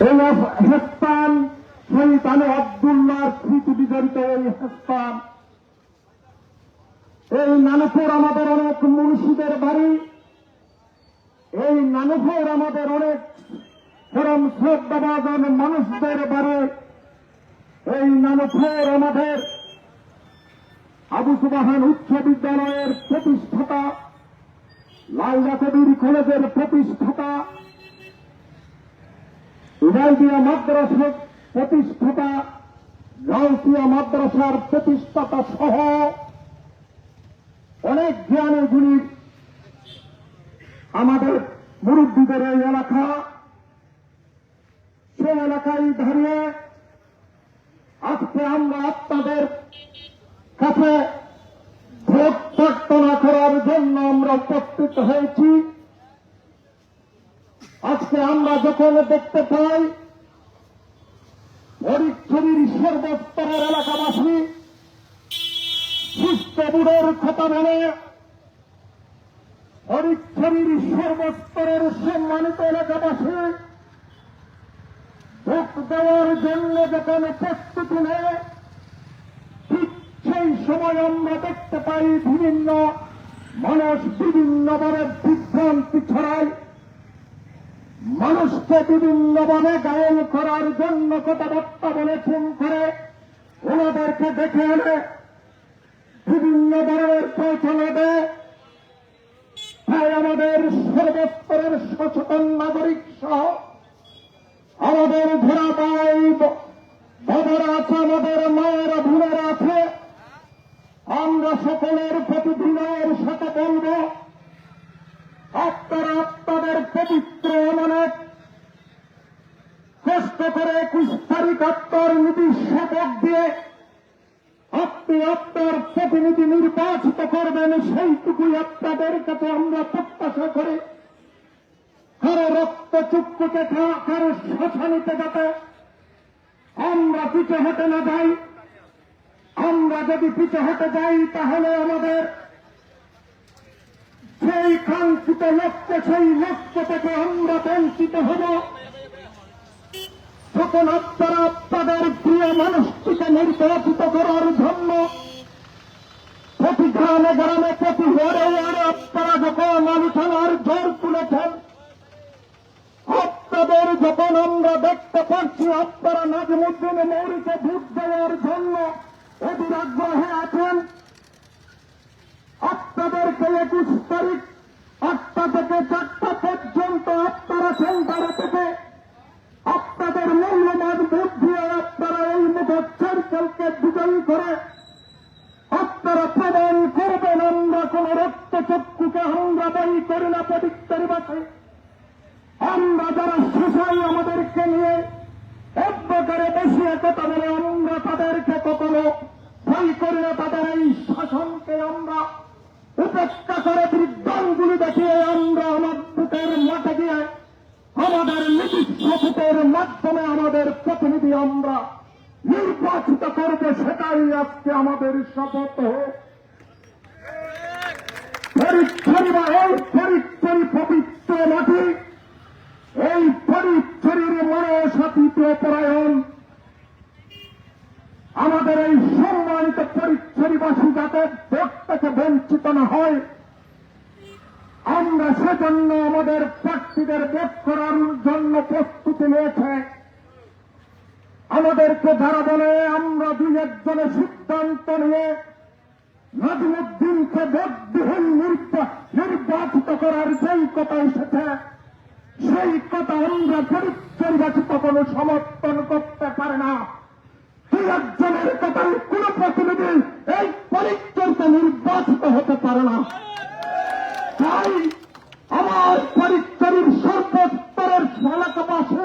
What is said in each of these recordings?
এই হেস্তান। আমাদের অনেক মুন্সিদের বাড়ি, এই নানপুর আমাদের অনেক পরম শ্রদ্ধাবাদন মানুষদের বাড়ি, এই নানপুর আমাদের আবু সুবাহান উচ্চ বিদ্যালয়ের প্রতিষ্ঠাতা লাইলা কবির কলেজের প্রতিষ্ঠাতা উদয়দিয়া মাদ্রাসার প্রতিষ্ঠাতা গাউসিয়া মাদ্রাসার প্রতিষ্ঠাতা সহ অনেক জ্ঞানী গুণী আমাদের মুরব্বীদের এই এলাকা। সে এলাকায় দাঁড়িয়ে আজকে আমরা আপনাদের কাছে ভোট প্রার্থনা করার জন্য আমরা উপস্থিত হয়েছি। আজকে আমরা যখন দেখতে পাই ফরিদছড়ির সর্বস্তরের এলাকাবাসী সুস্থ বুড়োর কথা বলে ফরিদছড়ির সর্বস্তরের সম্মানিত এলাকাবাসী ভোট দেওয়ার জন্য যখন প্রস্তুতি নেয়, ঠিক সেই সময় আমরা দেখতে পাই বিভিন্ন মানুষ বিভিন্নভাবে বিভ্রান্তি ছড়ায়। মানুষকে বিভিন্ন বিভিন্নভাবে গায়ন করার জন্য কথাবার্তা বলে ফোন করে, ওনাদেরকে দেখে এনে বিভিন্ন ধরনের পৌঁছানো দেয় তাই আমাদের সর্বস্তরের সচেতন নাগরিক সহ আমাদের ধরা পাই বাবারা আছে আমাদের মায়েরা ভুলেরা আছে আমরা সকলের প্রতি বিনয়ের সাথে বলব আপনারা আপনাদের পবিত্র অনেক কষ্ট করে একুশ তারিখ আপনার নীতি শপথ দিয়ে আপনি আপনার প্রতিনিধি নির্বাচিত করবেন সেইটুকুই আপনাদের কাছে আমরা প্রত্যাশা করি। কারও রক্ত চুক্কুকে কারও শ্মশানিতে যাতে আমরা পিছু হতে না যাই। আমরা যদি পিছু হতে যাই, তাহলে আমাদের সেই কাঙ্ক্ষিত লক্ষ্য, সেই লক্ষ্য থেকে আমরা বঞ্চিত হব। যখন আপনারা আপনাদের প্রিয় মানুষটিকে নির্বাচিত করার জন্য প্রতি গ্রামে গ্রামে প্রতি ওয়ারে ওয়ারে আপনারা যখন আলোচনার জোর তুলেছেন আপনাদের যখন আমরা দেখতে পাচ্ছি আপনারা নাজিমুদ্দিন মৌরিকে ভোট দেওয়ার জন্য অধীর আগ্রহে আছেন, আপনাদেরকে একুশ তারিখ আমরা কোন রক্ত চক্ষুকে আমরা দায়ী করি না পবিত্রের বাসে আমরা যারা শেষাই আমাদেরকে নিয়ে অন্ধকারে বসিয়ে কথা বলে আমরা তাদেরকে কখনো ভয় করি না, তাদের এই শাসনকে আমরা উপেক্ষা করে বিদ্যানগুলি দেখিয়ে আমরা আমার বুকের মাঠে গিয়ে, আমাদের ভোটের মাধ্যমে আমাদের প্রতিনিধি আমরা নির্বাচিত করবে, সেটাই আজকে আমাদের শপথ। হোক বা এই পরীক্ষারি পবিত্র মাটি এই পরীক্ষারির মনসাতীত পরায়ণ। আমাদের এই সম্মানিত পরীক্ষারিবাসী যাতে ভোট বঞ্চিত না হয়, আমরা সেজন্য আমাদের প্রার্থীদের ভোট করার জন্য প্রস্তুতি নিয়েছে। আমাদেরকে যারা বলে, আমরা দুই একজনের সিদ্ধান্ত নিয়ে নাজিমুদ্দিনকে ভোটবিহীন নির্বাচিত করার যেই কথা এসেছে, সেই কথা আমরা পরিচর্যাচিত কোনো সমর্থন করতে পারে না। দুই একজনের কথাই কোন প্রতিনিধি এই পরিচর্যা নির্বাচিত হতে পারে না। তাই আমার পরিচরের সর্বস্তরের এলাকাবাসী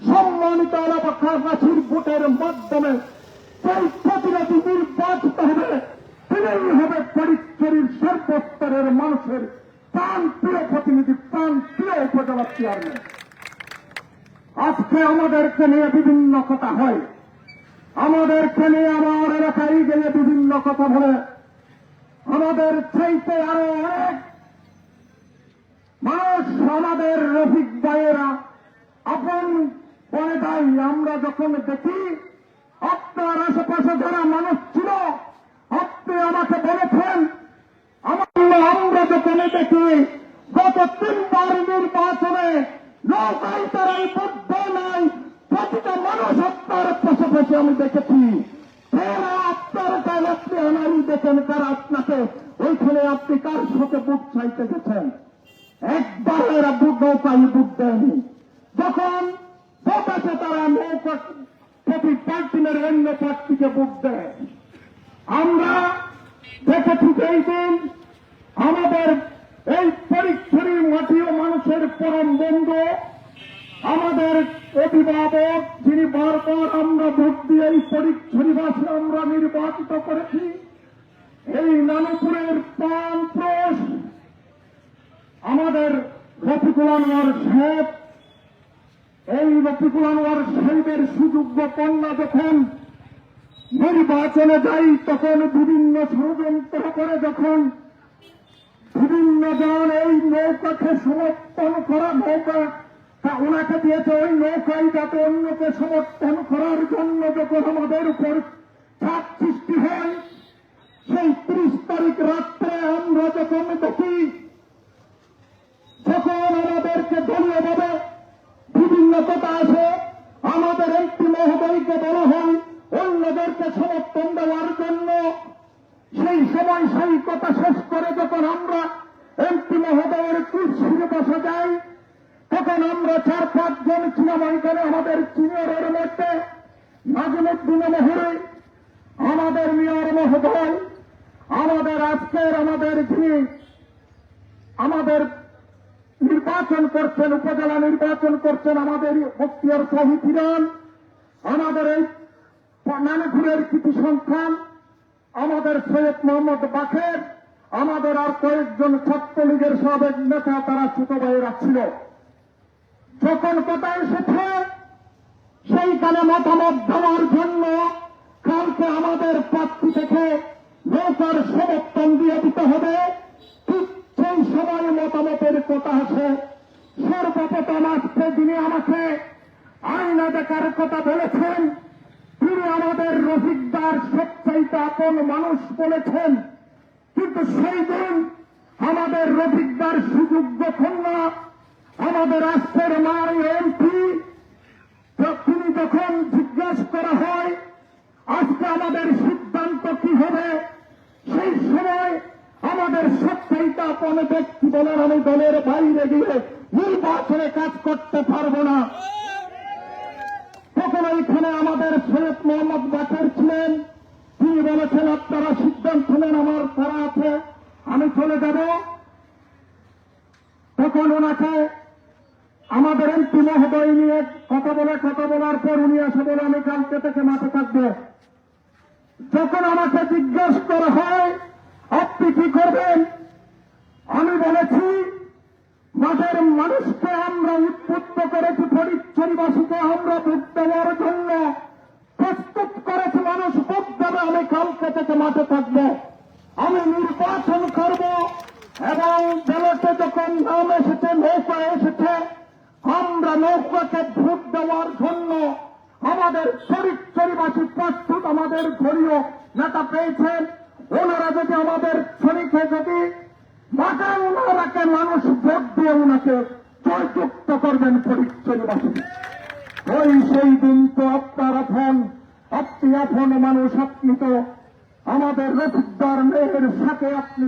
সম্মানিত এলাকাবাসীর ভোটের মাধ্যমে সেই প্রতিনিধি নির্বাচিত হবে তিনিই হবে পরিচরের সর্বস্তরের মানুষের প্রাণ প্রিয় প্রতিনিধি প্রাণ প্রিয় উপজেলা চেয়ারম্যান আজকে আমাদেরকে নিয়ে বিভিন্ন কথা হয়। আমাদেরকে নিয়ে আমার এলাকায় গেলে বিভিন্ন কথা বলে। আমাদের চাইতে আরও অনেক মানুষ আমাদের রফিক ভাইয়েরা, আপন তাই আমরা যখন দেখি, আপনার আশেপাশে যারা মানুষ ছিল, আপনি আমাকে বলেছেন, আমরা যখন দেখি, গত তিনবার নির্বাচনে নৌকায় তারাই বুদ্ধ প্রতিটা মানুষ আপনার পাশাপাশি আমি দেখেছি। আপনি আমারই দেখেন, কারা আপনাকে? ওইখানে আপনি কার সাথে বুট চাইতে গেছেন? একবার নৌকায় বুট দেয়নি। যখন তারা নৌকা প্রতি অন্য বুট দেয়। আমরা দেখেছি এই দিন আমাদের এই পরীক্ষারী মাটি ও মানুষের পরম বন্ধু আমাদের অভিভাবক যিনি বারবার আমরা ভোট দিয়ে এই পরীক্ষারীবাসী আমরা নির্বাচিত করেছি, এই নানুপুরের পান প্রস, আমাদের রফিকুল আনোয়ার সাহেব, এই রফিকুল আনোয়ার সাহেবের সুযোগ্য কন্যা যখন নির্বাচনে যাই, তখন বিভিন্ন ষড়যন্ত্র করে যখন বিভিন্ন জন এই নৌকাকে সমর্থন করা নৌকা তা ওনাকে দিয়েছে ওই নৌকায় যাতে অন্যকে সমর্থন করার জন্য যখন আমাদের উপর চাপ সৃষ্টি হয়, সেই ত্রিশ তারিখ রাত্রে আমরা যখন দেখি যখন আমাদেরকে দলীয়ভাবে বিভিন্ন কথা আসে। আমাদের একটি মহোদয়কে বলা হয়, অন্যদেরকে সমর্থন দেওয়ার জন্য। সেই সময় সেই কথা শেষ করে যখন আমরা এমপি মহোদয়ের কুর্সিতে বসে যাই তখন আমরা চার পাঁচজন ছিলাম করে আমাদের সিনিয়রের মধ্যে, নাজিমুদ্দিন মহরে, আমাদের মেয়র মহোদয়, আমাদের আজকের আমাদের যিনি আমাদের নির্বাচন করছেন, উপজেলা নির্বাচন করছেন আমাদের বক্তিয়ার শহীদ হিরণ আমাদের এই নানাঘুরের কৃতি সন্তান আমাদের সৈয়দ মোহাম্মদ বাখের, আমাদের আর কয়েকজন ছাত্রলীগের সাবেক নেতা, তারা ছোট ভাইয়েরা ছিল। কথা এসেছে সেইখানে মতামত দেওয়ার জন্য কালকে আমাদের প্রার্থী থেকে নৌকার সমর্থন দিয়ে দিতে হবে। ঠিক সেই সময় মতামতের কথা আছে সর্বপ্রথম আজকে যিনি আমাকে আয়না দেখার কথা বলেছেন, তিনি আমাদের রফিকদার সবচাইতে আপন মানুষ বলেছেন। কিন্তু সেই দিন আমাদের রফিকদার সুযোগ্য কন্যা আমাদের রাষ্ট্রের মাই এমপি তিনি যখন জিজ্ঞাসা করা হয়, আজকে আমাদের সিদ্ধান্ত কি হবে? সেই সময় আমাদের সবচাইতে আপন ব্যক্তি বলেন আমি দলের বাইরে গিয়ে নির্বাচনে কাজ করতে পারব না। তখন ওইখানে আমাদের সৈয়দ মোহাম্মদ বাকের ছিলেন। তিনি বলেছেন, আপনারা সিদ্ধান্ত নেন, আমার তারা আছে, আমি চলে যাব। তখন ওনাকে আমাদের এমপি মহোদয় নিয়ে কথা বলে কথা বলার পর উনি এসে বলে, আমি কালকে থেকে মাঠে থাকব। যখন আমাকে জিজ্ঞেস করা হয়, আপনি কি করবেন? আমি বলেছি, মাঠের মানুষকে আমরা উদ্বুদ্ধ করেছি ফরিদচুরিবাসীকে আমরা ভোট দেওয়ার জন্য। প্রস্তুত করেছি মানুষ, ভোট দেবে, আমি কালকে থেকে মাঠে থাকব। আমি নির্বাচন করব এবং ব্যালটে যখন নাম এসেছে নৌকা এসেছে আমরা নৌকাকে ভোট দেওয়ার জন্য আমাদের ফরিদচুরিবাসী প্রস্তুত আমাদের ধর্মীয় নেতা পেয়েছেন। ওনারা যদি আমাদের শ্রমিকে যদি মাঠে ওনারাকে মানুষ ভোট দিয়ে ওনাকে জয়যুক্ত করবেন পরিচয়বাসী ওই সেই দিন তো আপনার আপন আপনি আপন মানুষ, আপনি তো আমাদের রফিকদার মেয়ের সাথে আপনি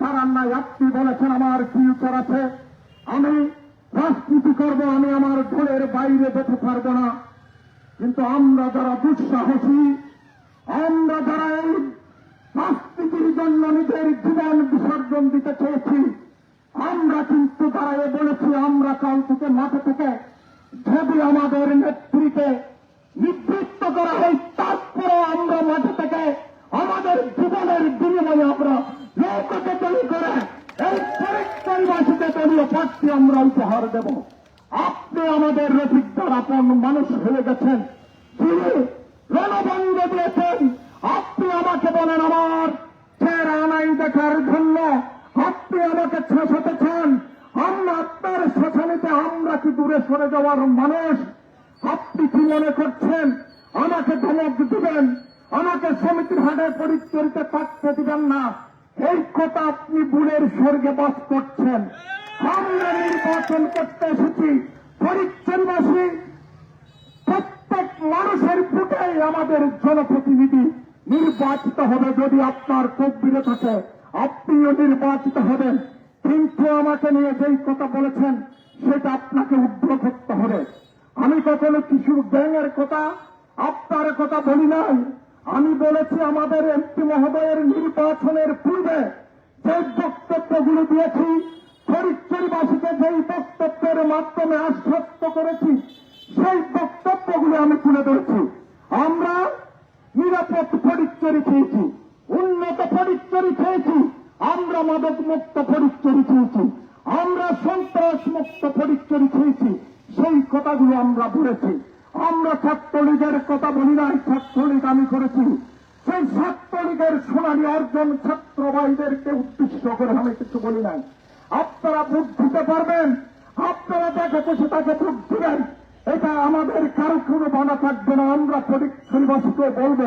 দাঁড়ান নাই, আপনি বলেছেন আমার ফিউচার আছে। আমি রাজনীতি করব আমি আমার ঘরের বাইরে যেতে পারব না। কিন্তু আমরা যারা দুঃসাহসী, আমরা যারা এই রাজনীতির জন্য নিজের জীবন বিসর্জন দিতে চেয়েছি, আমরা কিন্তু দাঁড়িয়ে বলেছি, আমরা কাল থেকে মাঠে থেকে যদি আমাদের নেত্রীকে নিবৃত্ত করা হয় তারপরে আমরা মাঠে থেকে আমাদের জীবনের বিনিময়ে আমরা নৌকাকে তৈরি করে এই পরিবাসীতে দলীয় আমরা উপহার দেব। আপনি আমাদের রফিকদার আপন মানুষ হয়ে গেছেন। তিনি রণভঙ্গ দিয়েছেন। আপনি আমাকে বলেন আমার চেহারা আনাই দেখার জন্য আপনি আমাকে চান আমরা আপনার ছেঁচানিতে আমরা কি দূরে সরে যাওয়ার মানুষ? আপনি কি মনে করছেন? আমাকে ধমক দিবেন? আমাকে সমিতির হাটে পরিচরিতে থাকতে দিবেন না? এই কথা আপনি বুড়ের স্বর্গে বাস করছেন। আমরা নির্বাচন করতে এসেছি। পরিচরবাসী প্রত্যেক মানুষের ভোটে আমাদের জনপ্রতিনিধি নির্বাচিত হবে যদি আপনার তকবিরে থাকে আপনিও নির্বাচিত হবেন। কিন্তু আমাকে নিয়ে যেই কথা বলেছেন, সেটা আপনাকে উদ্র করতে হবে। আমি কখনো কিছু ব্যাঙের কথা, আপনার কথা বলি নাই। আমি বলেছি আমাদের এমপি মহোদয়ের নির্বাচনের পূর্বে যে বক্তব্যগুলো দিয়েছি, ফরিদপুরবাসীকে যেই বক্তব্যের মাধ্যমে আশ্বস্ত করেছি, সেই বক্তব্যগুলো আমি তুলে ধরেছি। আমরা নিরাপদ পরিচয় খেয়েছি, উন্নত পরিচয় খেয়েছি, আমরা মাদক মুক্ত পরিচয় খেয়েছি, আমরা সন্ত্রাস মুক্ত পরিচয় খেয়েছি, সেই কথাগুলো আমরা বলেছি। আমরা ছাত্রলীগের কথা বলি নাই, ছাত্রলীগ আমি করেছি। সেই ছাত্রলীগের সোনালী অর্জন ছাত্র ভাইদেরকে উদ্দেশ্য করে আমি কিছু বলি নাই। আপনারা ভোট দিতে পারবেন, আপনারা দেখে বসে তাকে ভোট দিবেন। এটা আমাদের কারও কোনো বানা থাকবে না, আমরা পরিবাসীকে বলব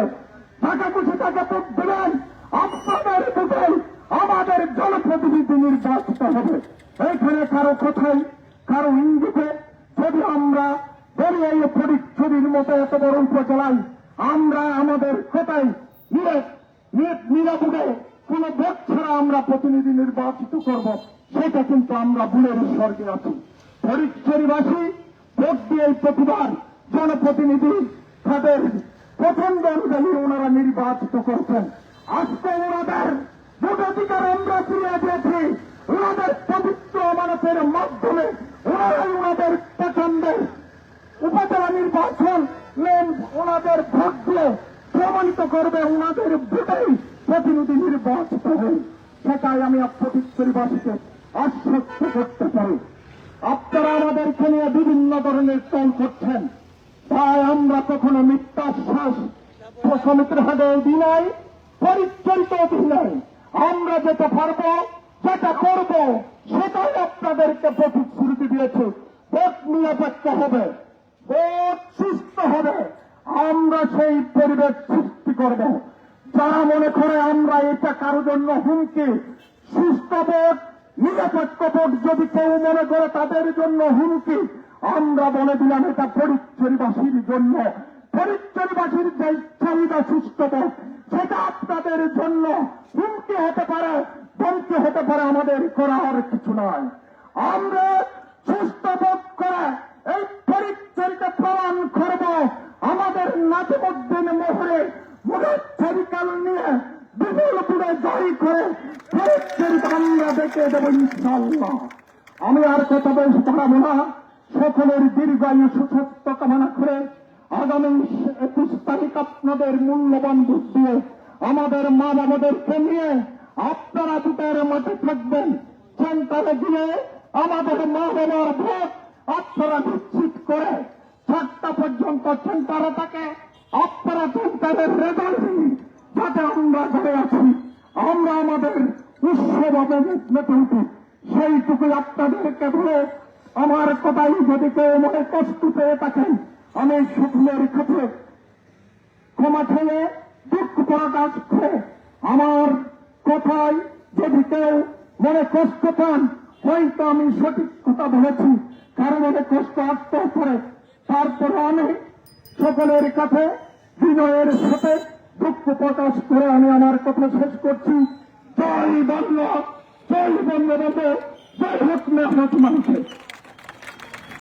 টাকা খুশি তাকে ভোট দেবেন। আপনাদের ভোটে আমাদের জনপ্রতিনিধি নির্বাচিত হবে। এখানে কারও কোথায় কারও ইঙ্গিতে যদি আমরা এই পরিচ্ছবির মতো এত বড় উপজেলায় আমরা আমাদের কোথায় নিরাপদে কোন ভোট ছাড়া আমরা প্রতিনিধি নির্বাচিত করব, সেটা কিন্তু আমরা ভুলের স্বর্গে আছি। পরিচ্ছরিবাসী ভোট দিয়ে প্রতিবার জনপ্রতিনিধি তাদের পছন্দ অনুযায়ী ওনারা নির্বাচিত করছেন। আজকে ওনাদের ভোটাধিকার আমরা ফিরিয়ে দিয়েছি ওনাদের পবিত্র আমানতের মাধ্যমে ওনারাই ওনাদের পছন্দের উপজেলা নির্বাচন ওনাদের ভোট দিয়ে প্রমাণিত করবে, ওনাদের ভোটেই প্রতিনিধি নির্বাচিত হবে। সেটাই আমি পরিবাসীকে আশ্বস্ত করতে পারি আপনারা আমাদেরকে নিয়ে বিভিন্ন ধরনের টল করছেন। তাই আমরা কখনো মিথ্যাশ্বাস সমিতির হাটে দিই নাই, পরিচালিত দিই নাই। আমরা যেটা পারব, যেটা করব, সেটাই আপনাদেরকে প্রতিশ্রুতি দিয়েছে। ভোট নিরপেক্ষ হবে। ভোট সুস্থ হবে। আমরা সেই পরিবেশ সৃষ্টি করব। যারা মনে করে আমরা এটা কারোর জন্য হুমকি, সুস্থ ভোট, নিরপেক্ষ ভোট যদি কেউ মনে করে তাদের জন্য হুমকি, আমরা বলে দিলাম এটা পরিচয়বাসীর জন্য। পরিচয়বাসীর যে চাহিদা সুস্থ ভোট, সেটা আপনাদের জন্য হুমকি হতে পারে ধমকি হতে পারে আমাদের করার কিছু নয়। আমরা সুস্থ বোধ করে এই পরিচয়কে প্রমাণ করব আমাদের নাজিমুদ্দিন মোহরে মুরাদ নিয়ে বিপুলপুরে জয় করে পরিচয়কে আমরা দেখে দেব ইনশাল্লাহ আমি আর কথা বেশি পারাবো না। সকলের দীর্ঘায়ু সুস্বাস্থ্য কামনা করে আগামী একুশ তারিখ আপনাদের মূল্যবান বুদ্ধ আমাদের মা বাবাদেরকে নিয়ে আপনারা দুটার মাঠে থাকবেন। সেন্টারে গিয়ে আমাদের মা বাবার ভোট আপনারা নিশ্চিত করে চারটা পর্যন্ত সেন্টারে থাকে আপনারা সেন্টারের রেজাল্ট যাতে আমরা ঘরে আছি। আমরা আমাদের উৎসভাবে মেতে উঠি। সেইটুকুই আপনাদেরকে বলে আমার কথাই যদি কেউ মনে কষ্ট পেয়ে থাকেন আমি সকলের কাছে ক্ষমা ছেলে দুঃখ প্রকাশ করে আমার কথায় যদি কেউ মনে কষ্ট পান, হয়তো আমি সঠিক কথা বলেছি। কারও মনে কষ্ট আসতে করে তারপরে আমি সকলের কাছে বিনয়ের সাথে দুঃখ প্রকাশ করে আমি আমার কথা শেষ করছি। জয় বাংলা, জয় বঙ্গবন্ধু, জয় হোক মেহনত মানুষের